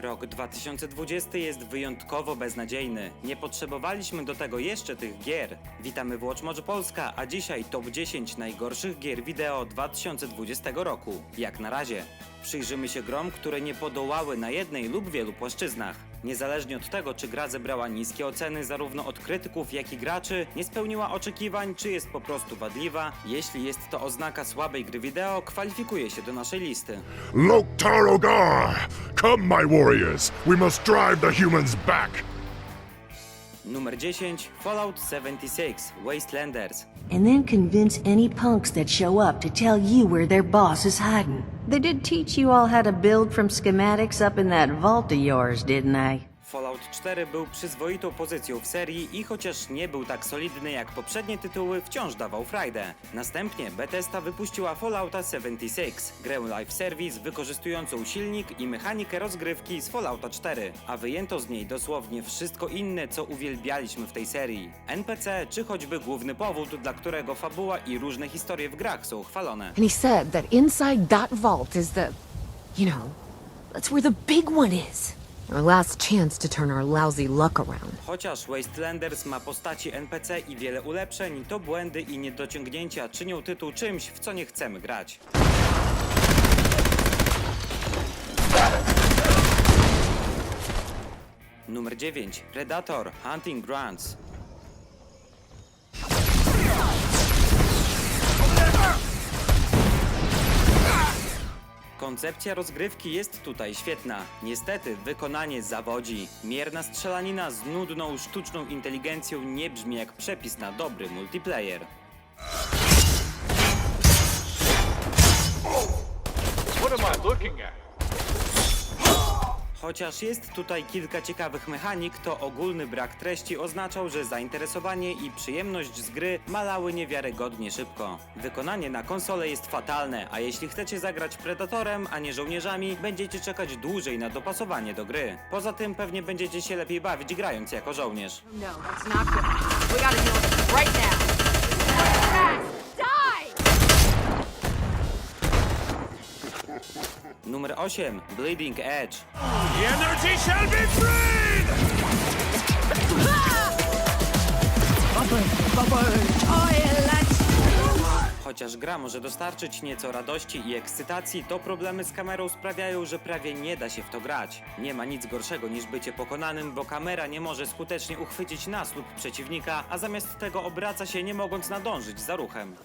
Rok 2020 jest wyjątkowo beznadziejny. Nie potrzebowaliśmy do tego jeszcze tych gier. Witamy w Watch Polska, a dzisiaj top 10 najgorszych gier wideo 2020 roku. Jak na razie. Przyjrzymy się grom, które nie podołały na jednej lub wielu płaszczyznach. Niezależnie od tego, czy gra zebrała niskie oceny zarówno od krytyków, jak i graczy, nie spełniła oczekiwań, czy jest po prostu wadliwa, jeśli jest to oznaka słabej gry wideo, kwalifikuje się do naszej listy. Loktar Ogar! Come, my warriors! We must drive the humans back! Numer 10 Fallout 76 Wastelanders. and then convince any punks that show up to tell you where their boss is hiding. They did teach you all how to build from schematics up in that vault of yours, didn't I? Fallout 4 był przyzwoitą pozycją w serii i chociaż nie był tak solidny jak poprzednie tytuły, wciąż dawał frajdę. Następnie Bethesda wypuściła Fallouta 76, grę live service wykorzystującą silnik i mechanikę rozgrywki z Fallouta 4, a wyjęto z niej dosłownie wszystko inne, co uwielbialiśmy w tej serii. NPC czy choćby główny powód, dla którego fabuła i różne historie w grach są chwalone. And he said that inside that vault is the. You know, that's where the big one is. Our last chance to turn our lousy luck around. Chociaż Wastelanders ma postaci NPC i wiele ulepszeń, to błędy i niedociągnięcia czynią tytuł czymś, w co nie chcemy grać. Numer 9. Predator Hunting Grounds. Koncepcja rozgrywki jest tutaj świetna. Niestety wykonanie zawodzi. Mierna strzelanina z nudną, sztuczną inteligencją nie brzmi jak przepis na dobry multiplayer. What am I looking at? Chociaż jest tutaj kilka ciekawych mechanik, to ogólny brak treści oznaczał, że zainteresowanie i przyjemność z gry malały niewiarygodnie szybko. Wykonanie na konsolę jest fatalne, a jeśli chcecie zagrać Predatorem, a nie żołnierzami, będziecie czekać dłużej na dopasowanie do gry. Poza tym pewnie będziecie się lepiej bawić grając jako żołnierz. No, Numer 8. Bleeding Edge. The energy shall be freed! Chociaż gra może dostarczyć nieco radości i ekscytacji, to problemy z kamerą sprawiają, że prawie nie da się w to grać. Nie ma nic gorszego niż bycie pokonanym, bo kamera nie może skutecznie uchwycić nas lub przeciwnika, a zamiast tego obraca się nie mogąc nadążyć za ruchem.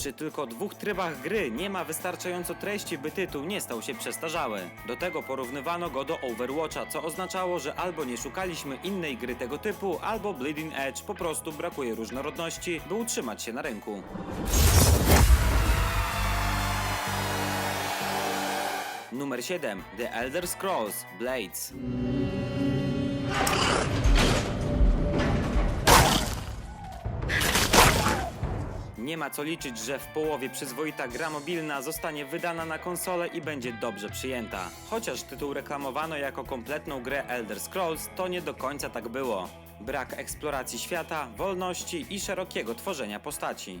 Przy tylko dwóch trybach gry nie ma wystarczająco treści, by tytuł nie stał się przestarzały. Do tego porównywano go do Overwatcha, co oznaczało, że albo nie szukaliśmy innej gry tego typu, albo Bleeding Edge po prostu brakuje różnorodności, by utrzymać się na rynku. Numer 7. The Elder Scrolls Blades. Nie ma co liczyć, że w połowie przyzwoita gra mobilna zostanie wydana na konsolę i będzie dobrze przyjęta. Chociaż tytuł reklamowano jako kompletną grę Elder Scrolls, to nie do końca tak było. Brak eksploracji świata, wolności i szerokiego tworzenia postaci.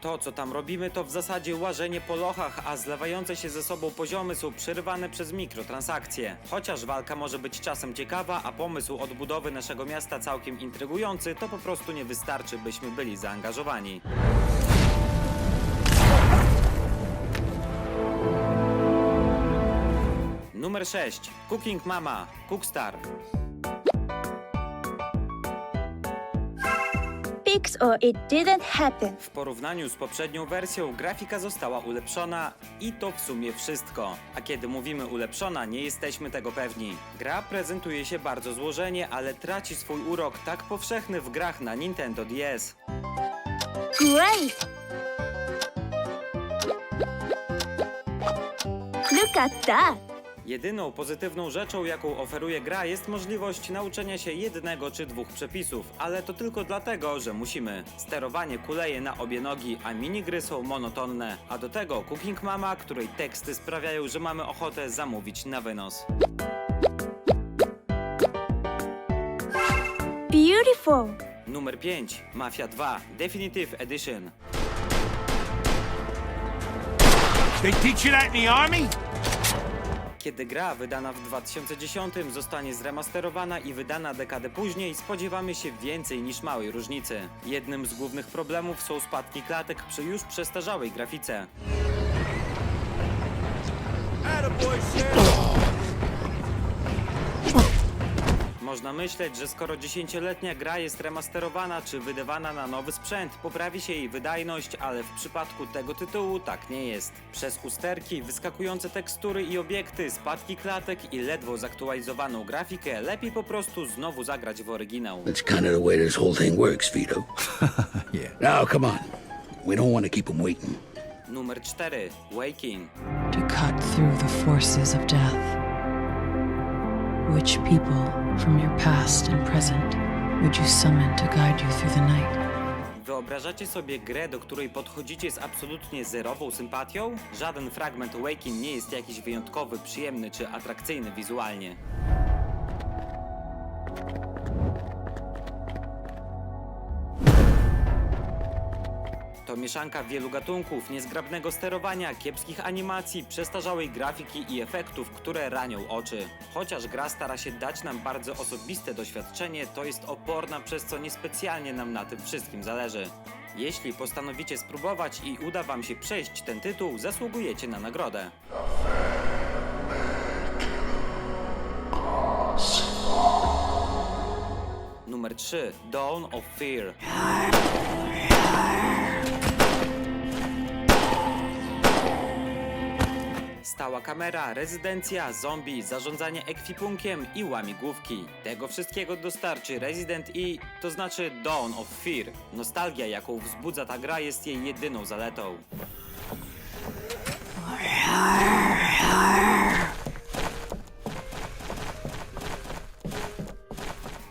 To, co tam robimy, to w zasadzie łażenie po lochach, a zlewające się ze sobą poziomy są przerywane przez mikrotransakcje. Chociaż walka może być czasem ciekawa, a pomysł odbudowy naszego miasta całkiem intrygujący, to po prostu nie wystarczy, byśmy byli zaangażowani. Numer 6. Cooking Mama. Cookstar. Fix or it didn't happen. W porównaniu z poprzednią wersją grafika została ulepszona i to w sumie wszystko. A kiedy mówimy ulepszona, nie jesteśmy tego pewni. Gra prezentuje się bardzo złożenie, ale traci swój urok tak powszechny w grach na Nintendo DS. Great! Look at that! Jedyną pozytywną rzeczą, jaką oferuje gra, jest możliwość nauczenia się jednego czy dwóch przepisów, ale to tylko dlatego, że musimy. Sterowanie kuleje na obie nogi, a minigry są monotonne, a do tego Cooking Mama, której teksty sprawiają, że mamy ochotę zamówić na wynos. Beautiful! Numer 5. Mafia 2 Definitive Edition. They teach you that in the army? Kiedy gra wydana w 2010 zostanie zremasterowana i wydana dekadę później, spodziewamy się więcej niż małej różnicy. Jednym z głównych problemów są spadki klatek przy już przestarzałej grafice. Można myśleć, że skoro dziesięcioletnia gra jest remasterowana czy wydawana na nowy sprzęt, poprawi się jej wydajność, ale w przypadku tego tytułu tak nie jest. Przez usterki, wyskakujące tekstury i obiekty, spadki klatek i ledwo zaktualizowaną grafikę, lepiej po prostu znowu zagrać w oryginał. That's kind of the way this whole thing works, Vito. Yeah. Now, come on. We don't want to keep them waiting. Numer 4. Waking. to cut through the forces of death. Which people from your past and present would you summon to guide you through the night? Wyobrażacie sobie grę, do której podchodzicie z absolutnie zerową sympatią? Żaden fragment Waking nie jest jakiś wyjątkowy, przyjemny czy atrakcyjny wizualnie. To mieszanka wielu gatunków, niezgrabnego sterowania, kiepskich animacji, przestarzałej grafiki i efektów, które ranią oczy. Chociaż gra stara się dać nam bardzo osobiste doświadczenie, to jest oporna, przez co niespecjalnie nam na tym wszystkim zależy. Jeśli postanowicie spróbować i uda wam się przejść ten tytuł, zasługujecie na nagrodę. Numer 3. Dawn of Fear. Stała kamera, rezydencja, zombie, zarządzanie ekwipunkiem i łamigłówki. Tego wszystkiego dostarczy Resident Evil, to znaczy Dawn of Fear. Nostalgia, jaką wzbudza ta gra, jest jej jedyną zaletą.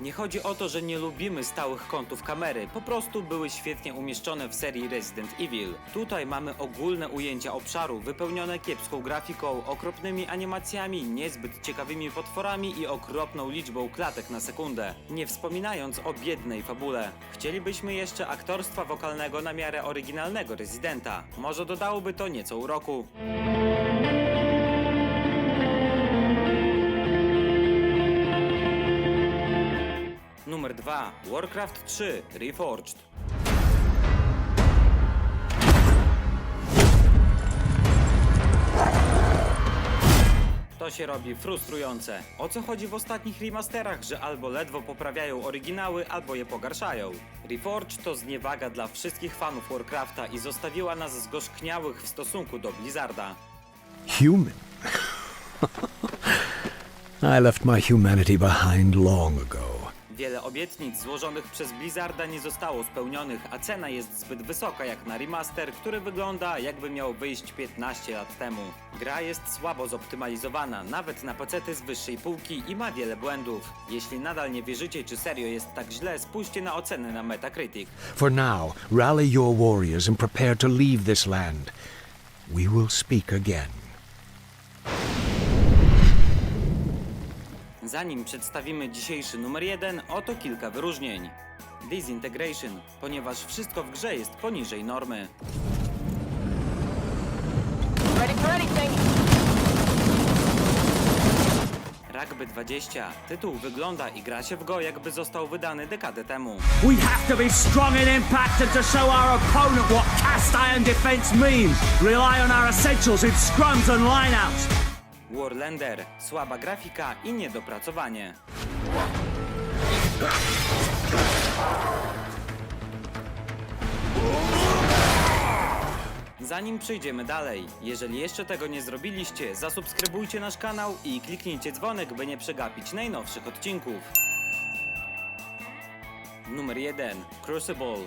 Nie chodzi o to, że nie lubimy stałych kątów kamery, po prostu były świetnie umieszczone w serii Resident Evil. Tutaj mamy ogólne ujęcia obszaru, wypełnione kiepską grafiką, okropnymi animacjami, niezbyt ciekawymi potworami i okropną liczbą klatek na sekundę. Nie wspominając o biednej fabule. Chcielibyśmy jeszcze aktorstwa wokalnego na miarę oryginalnego Residenta. Może dodałoby to nieco uroku. 2. Warcraft 3 Reforged. To się robi frustrujące. O co chodzi w ostatnich remasterach, że albo ledwo poprawiają oryginały, albo je pogarszają? Reforged to zniewaga dla wszystkich fanów Warcrafta i zostawiła nas zgorzkniałych w stosunku do Blizzarda. Human. I left my humanity behind long ago. Wiele obietnic złożonych przez Blizzarda nie zostało spełnionych, a cena jest zbyt wysoka jak na remaster, który wygląda jakby miał wyjść 15 lat temu. Gra jest słabo zoptymalizowana, nawet na pecety z wyższej półki i ma wiele błędów. Jeśli nadal nie wierzycie, czy serio jest tak źle, spójrzcie na ocenę na Metacritic. For now, rally your warriors and prepare to leave this land. We will speak again. Zanim przedstawimy dzisiejszy numer 1, oto kilka wyróżnień. Disintegration, ponieważ wszystko w grze jest poniżej normy. Ready for anything. Rugby 20. Tytuł wygląda i gra się w go jakby został wydany dekadę temu. We have to be strong in impact and to show our opponent what cast iron defense means. Rely on our essentials in scrums and lineouts. Warlander, słaba grafika i niedopracowanie. Zanim przejdziemy dalej, jeżeli jeszcze tego nie zrobiliście, zasubskrybujcie nasz kanał i kliknijcie dzwonek, by nie przegapić najnowszych odcinków. Numer 1. Crucible.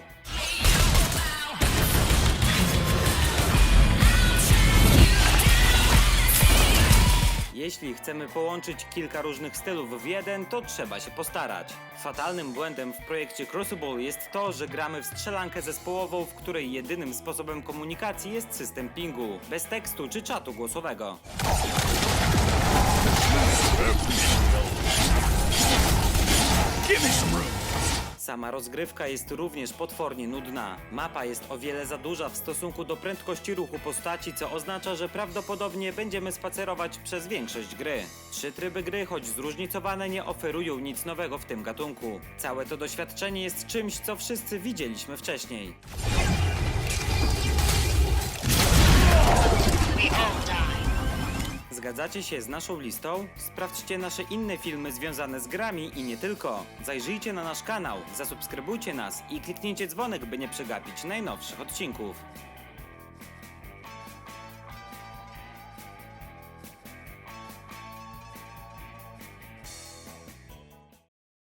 Jeśli chcemy połączyć kilka różnych stylów w jeden, to trzeba się postarać. Fatalnym błędem w projekcie Crucible jest to, że gramy w strzelankę zespołową, w której jedynym sposobem komunikacji jest system pingu, bez tekstu czy czatu głosowego. Sama rozgrywka jest również potwornie nudna. Mapa jest o wiele za duża w stosunku do prędkości ruchu postaci, co oznacza, że prawdopodobnie będziemy spacerować przez większość gry. Trzy tryby gry, choć zróżnicowane, nie oferują nic nowego w tym gatunku. Całe to doświadczenie jest czymś, co wszyscy widzieliśmy wcześniej. Zgadzacie się z naszą listą? Sprawdźcie nasze inne filmy związane z grami i nie tylko. Zajrzyjcie na nasz kanał, zasubskrybujcie nas i kliknijcie dzwonek, by nie przegapić najnowszych odcinków.